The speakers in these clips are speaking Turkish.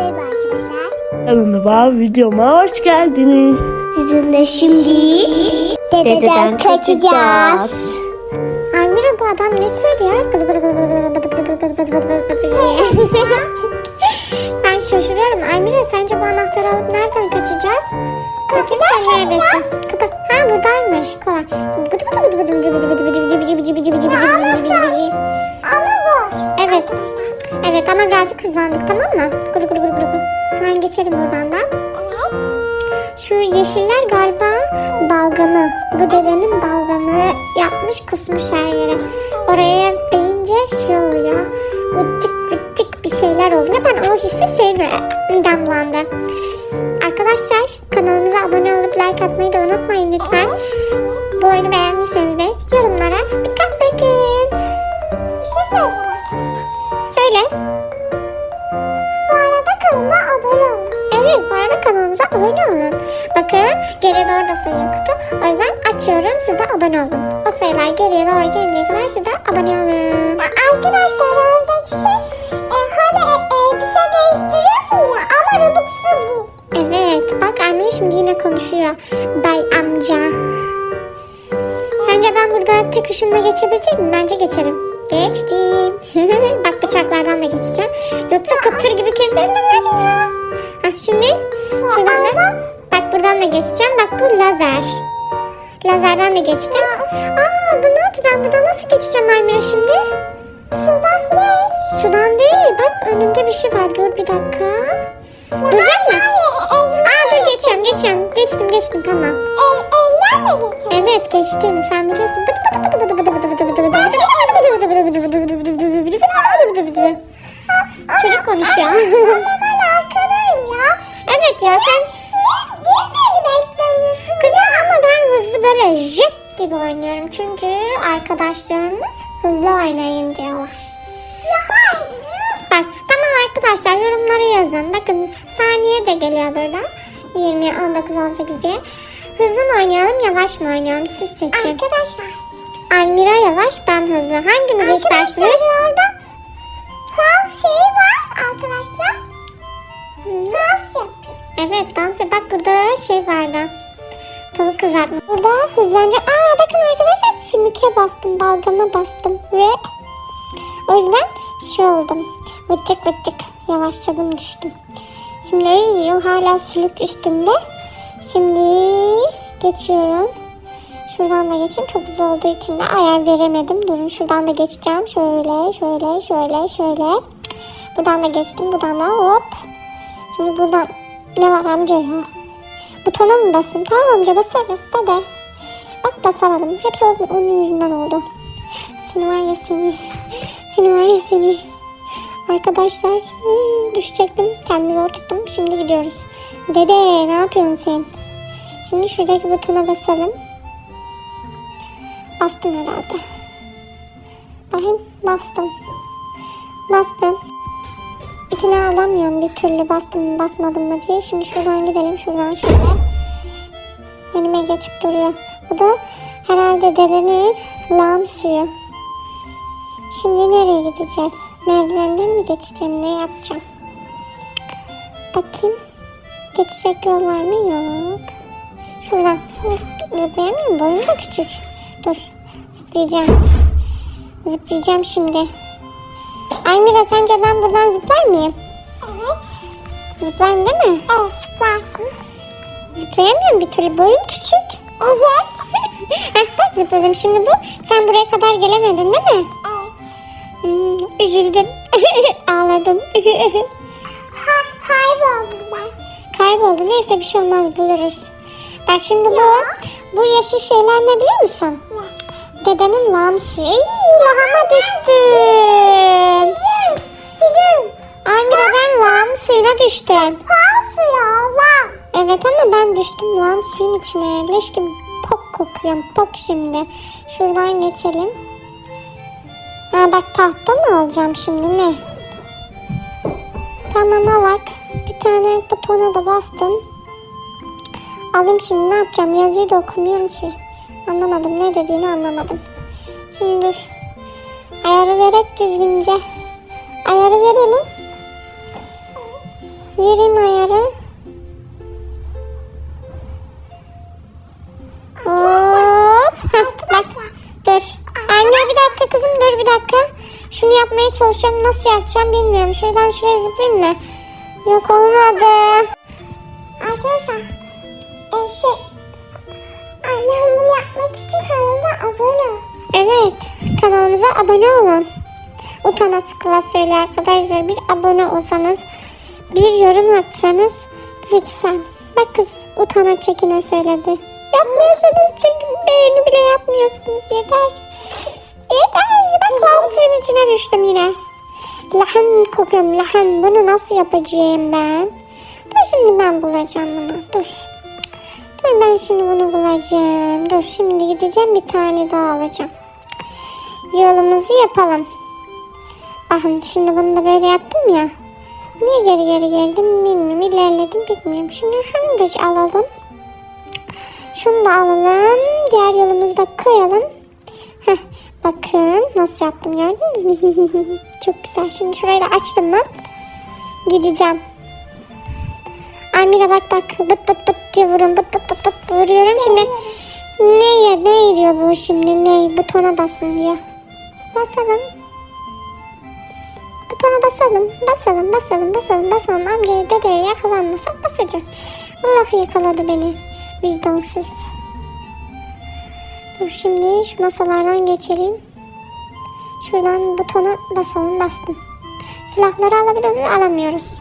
Merhaba arkadaşlar. Kanalıma, videoma hoş geldiniz. Sizinle şimdi dededen, dededen kaçacağız. Ay merhaba adam ne söylüyor? ben şaşırıyorum. Amira sence bu anahtarı alıp nereden kaçacağız? Bakayım sen neredesin? Kapat. Ha buradaymış. Kolay. Gıdı gıdı gıdı gıdı gıdı gıdı gıdı gıdı gıdı gıdı gıdı gıdı gıdı gıdı gıdı gıdı. Ama zor. Evet. Evet ama birazcık hızlandık tamam mı? Gıdı gıdı gıdı gıdı. Hemen geçelim buradan da. Evet. Şu yeşiller galiba balgamı. Bu dedenin balgamı yapmış kusmuş her yere. Oraya değince şey oluyor. Vıcık vıcık bir şeyler oluyor. Ben o hissi sevmiyorum. Midem bulandı. Arkadaşlar kanalımıza abone olup like atmayı da unutmayın lütfen. Bu oyunu beğendiyseniz de yorumlara bir kalp bırakın. Bir şey. Söyle. Bu arada kanalıma abone olun. Evet bu arada kanalımıza abone olun. Bakın geriye doğru da sayı kutu. O yüzden açıyorum siz de abone olun. O sayılar geriye doğru gelinceye kadar siz de abone olun. arkadaşlar oradaki şey Emre şimdi yine konuşuyor. Bay amca. Sence ben burada tek ışınla geçebilecek miyim? Bence geçerim. Geçtim. Bak bıçaklardan da geçeceğim. Yoksa kıtır gibi keserim ya. Hah, şimdi şuradan da bak buradan da geçeceğim. Bak bu lazer. Lazerden de geçtim. Aa bu ne yapıyor? Ben buradan nasıl geçeceğim Almira şimdi? Sudan geç. Sudan değil. Bak önünde bir şey var. Dur bir dakika. Duracak mı? Aa geçiyorum geçiyorum. Geçtim geçtim tamam. Evden de geçiyorum. Evet geçtim. Sen biliyorsun. Çocuk konuşuyor. ben arkadayım ya. Evet ya sen... Niye beni beklemiyorsun? Kızım ama ben hızlı böyle jet gibi oynuyorum. Çünkü arkadaşlarımız hızlı oynayın diyorlar. Bak tamam arkadaşlar yorumlara yazın. Bakın saniye de geliyor burada. 20, 19, 18 diye. Hızlı mı oynayalım yavaş mı oynayalım siz seçin. Arkadaşlar. Almira yavaş ben hızlı. Hangimizi istersiniz? orada Dans şeyi var arkadaşlar. Dans yapıyor. Evet dans Bak burada şey vardı. Tavuk kızartma. Burada hızlanca. Aa bakın arkadaşlar sümüke bastım. Balgama bastım. Ve o yüzden şey oldum. Vıcık vıcık. Yavaşladım düştüm. Şimdi yiyor. Hala sülük üstümde. Şimdi geçiyorum. Şuradan da geçeyim. Çok hızlı olduğu için de ayar veremedim. Durun şuradan da geçeceğim. Şöyle, şöyle, şöyle, şöyle. Buradan da geçtim. Buradan da hop. Şimdi buradan ne var amca ya? Butona mı basayım? Tamam amca basarız dede. Bak basamadım. Hepsi onun yüzünden oldu. Seni var ya seni. Seni var ya seni. Arkadaşlar hmm, düşecektim. Kendimi zor tuttum. Şimdi gidiyoruz. Dede ne yapıyorsun sen? Şimdi şuradaki butona basalım. Bastım herhalde. Bakayım bastım. Bastım. İkini alamıyorum bir türlü bastım basmadım mı diye. Şimdi şuradan gidelim şuradan şöyle. Önüme geçip duruyor. Bu da herhalde dedenin lağım suyu. Şimdi nereye gideceğiz? Merdivenden mi geçeceğim? Ne yapacağım? Bakayım. Geçecek yol var mı? Yok. Şuradan. Zıplayamıyorum. Boyum da küçük. Dur. Zıplayacağım. Zıplayacağım şimdi. Aymira sence ben buradan zıplar mıyım? Evet. Zıplarım değil mi? Evet zıplarsın. Zıplayamıyorum bir türlü. Boyum küçük. Evet. Heh, bak zıpladım. Şimdi bu. Sen buraya kadar gelemedin değil mi? Hmm, üzüldüm. Ağladım. ha, kayboldum ben. Kayboldu. Neyse bir şey olmaz buluruz. Bak şimdi bu bu yeşil şeyler ne biliyor musun? Ne? Dedenin lağım suyu. Ey, lahana düştüm. Biliyorum. Biliyorum. Amira ben lağım suyuna düştüm. Lağım suyu Allah. Evet ama ben düştüm lağım suyun içine. Leş gibi pok kokuyorum. Pok şimdi. Şuradan geçelim. Ha bak tahta mı alacağım şimdi ne? Tamam alak. Bir tane butona da bastım. Alayım şimdi ne yapacağım? Yazıyı da okumuyorum ki. Anlamadım. Ne dediğini anlamadım. Şimdi dur. Ayarı verek düzgünce. Ayarı verelim. Vereyim ayarı. Yapmaya çalışıyorum. Nasıl yapacağım bilmiyorum. Şuradan şuraya zıplayayım mı? Yok olmadı. Arkadaşlar. E, şey. Annem bunu yapmak için kanalına abone ol. Evet. Kanalımıza abone olun. Utana sıkıla söyle arkadaşlar. Bir abone olsanız. Bir yorum atsanız. Lütfen. Bak kız utana çekine söyledi. Yapmıyorsunuz çekin beğeni bile yapmıyorsunuz. Yeter. Yeter. Bak lan suyun içine düştüm yine. Lahan kokuyorum lahan. Bunu nasıl yapacağım ben? Dur şimdi ben bulacağım bunu. Dur. Dur ben şimdi bunu bulacağım. Dur şimdi gideceğim bir tane daha alacağım. Yolumuzu yapalım. Bakın şimdi bunu da böyle yaptım ya. Niye geri geri geldim bilmiyorum. İlerledim bilmiyorum. Şimdi şunu da alalım. Şunu da alalım. Diğer yolumuzu da koyalım. Bakın nasıl yaptım gördünüz mü? Çok güzel. Şimdi şurayı da açtım mı? Gideceğim. Amira bak bak bıt bıt bıt diye vuruyorum. Bıt bıt bıt bıt vuruyorum. Şimdi neye ne diyor bu şimdi ne butona basın diyor. Basalım. Butona basalım. Basalım basalım basalım basalım. Amcaya dedeye yakalanmasak basacağız. Allah yakaladı beni. Vicdansız. Dur şimdi şu masalardan geçelim. Şuradan butona basalım bastım. Silahları alabiliyor muyuz? Alamıyoruz.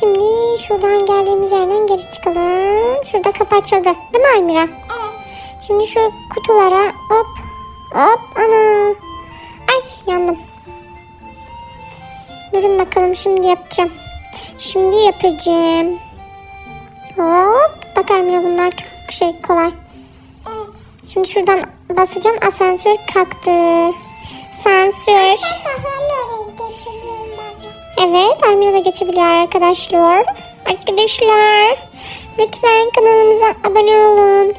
Şimdi şuradan geldiğimiz yerden geri çıkalım. Şurada kapı açıldı. Değil mi Almira? Evet. Şimdi şu kutulara hop hop ana. Ay yandım. Durun bakalım şimdi yapacağım. Şimdi yapacağım. Hop. Bak Almira bunlar çok şey kolay. Şimdi şuradan basacağım. Asansör kalktı. Sansür. Evet, Almira da geçebiliyor arkadaşlar. Arkadaşlar, lütfen kanalımıza abone olun.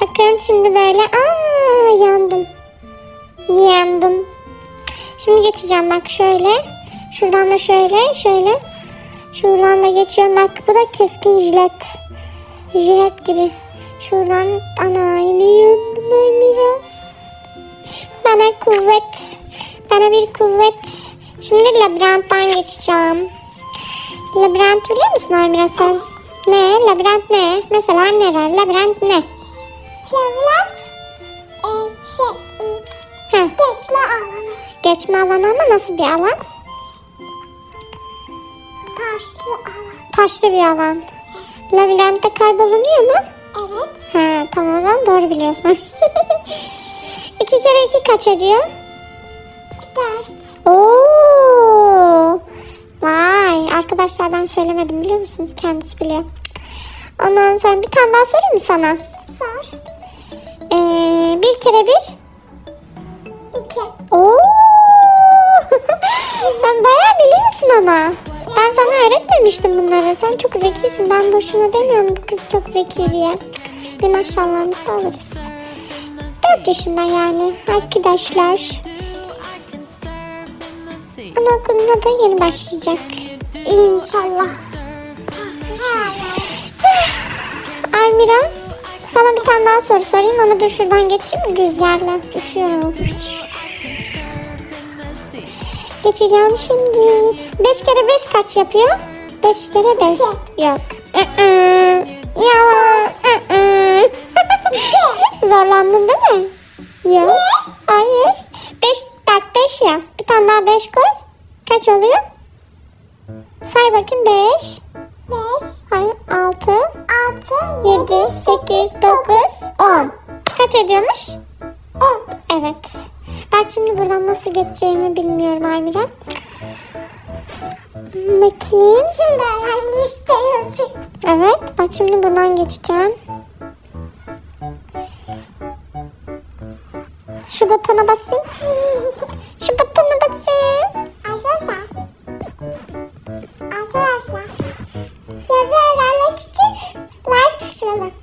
Bakın şimdi böyle, aa yandım. Yandım. Şimdi geçeceğim bak şöyle. Şuradan da şöyle, şöyle. Şuradan da geçiyorum bak. Bu da keskin jilet. Jilet gibi. Şuradan ana yandım Almira. Bana kuvvet. Bana bir kuvvet. Şimdi labirentten geçeceğim. Labirent biliyor musun Amira sen? Ne? Labirent ne? Mesela neler? Labirent ne? Labirent e, şey geçme alanı. Geçme alanı ama nasıl bir alan? Taşlı alan. Taşlı bir alan. Labirentte kaybolunuyor mu? Evet. Tamam o zaman doğru biliyorsun. iki kere iki kaç ediyor? Dört. Oo. Vay arkadaşlar ben söylemedim biliyor musunuz? Kendisi biliyor. Ondan sonra bir tane daha sorayım mı sana? Sor. Ee, bir kere bir? İki. Oo. Sen bayağı biliyorsun ama. Ben sana öğretmemiştim bunları. Sen çok zekisin. Ben boşuna demiyorum bu kız çok zeki diye. Bir maşallahımızı da alırız. 4 yaşında yani arkadaşlar. Anaokuluna da yeni başlayacak. İnşallah. Almira sana bir tane daha soru sorayım ama dur şuradan geçeyim mi rüzgarla? Düşüyorum. Geçeceğim şimdi. 5 kere 5 kaç yapıyor? 5 kere 5. Yok. Şu butona basayım. Şu butona basayım. Arkadaşlar. Arkadaşlar. Yazı öğrenmek için like tuşuna basın.